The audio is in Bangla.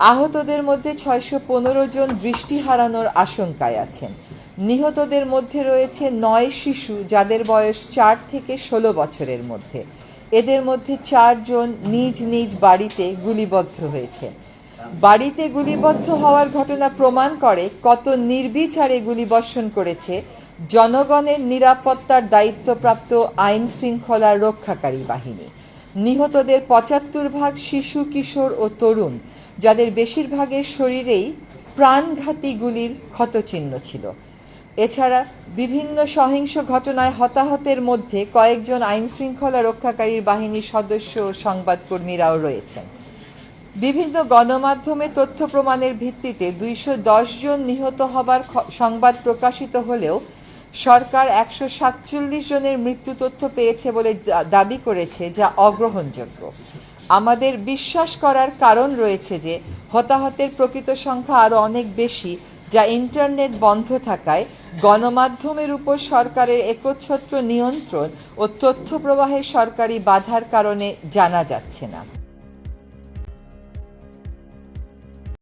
আহতদের মধ্যে ছয়শো পনেরো জন দৃষ্টি হারানোর আশঙ্কায় আছেন। নিহতদের মধ্যে রয়েছে নয় শিশু, যাদের বয়স চার থেকে ষোলো বছরের মধ্যে। এদের মধ্যে চারজন নিজ নিজ বাড়িতে গুলিবদ্ধ হয়েছে। বাড়িতে গুলিবদ্ধ হওয়ার ঘটনা প্রমাণ করে কত নির্বিচারে গুলিবর্ষণ করেছে জনগণের নিরাপত্তার দায়িত্বপ্রাপ্ত আইন শৃঙ্খলা রক্ষাকারী বাহিনী। নিহতদের পঁচাত্তর ভাগ শিশু, কিশোর ও তরুণ। যাদের বেশিরভাগের শরীরেই প্রাণঘাতী গুলির ক্ষতচিহ্ন ছিল। এছাড়া বিভিন্ন সহিংস ঘটনায় হতাহতের মধ্যে কয়েকজন আইন শৃঙ্খলা রক্ষাকারী বাহিনীর সদস্য ও সংবাদকর্মীরাও রয়েছেন। বিভিন্ন গণমাধ্যমে তথ্য প্রমাণের ভিত্তিতে দুইশো জন নিহত হবার সংবাদ প্রকাশিত হলেও সরকার একশো সাতচল্লিশ জনের মৃত্যু তথ্য পেয়েছে বলে দাবি করেছে, যা অগ্রহণযোগ্য। আমাদের বিশ্বাস করার কারণ রয়েছে যে, হতাহতের প্রকৃত সংখ্যা আরও অনেক বেশি, যা ইন্টারনেট বন্ধ থাকায় গণমাধ্যমের উপর সরকারের একচ্ছত্র নিয়ন্ত্রণ ও তথ্য প্রবাহের সরকারি বাধার কারণে জানা যাচ্ছে না।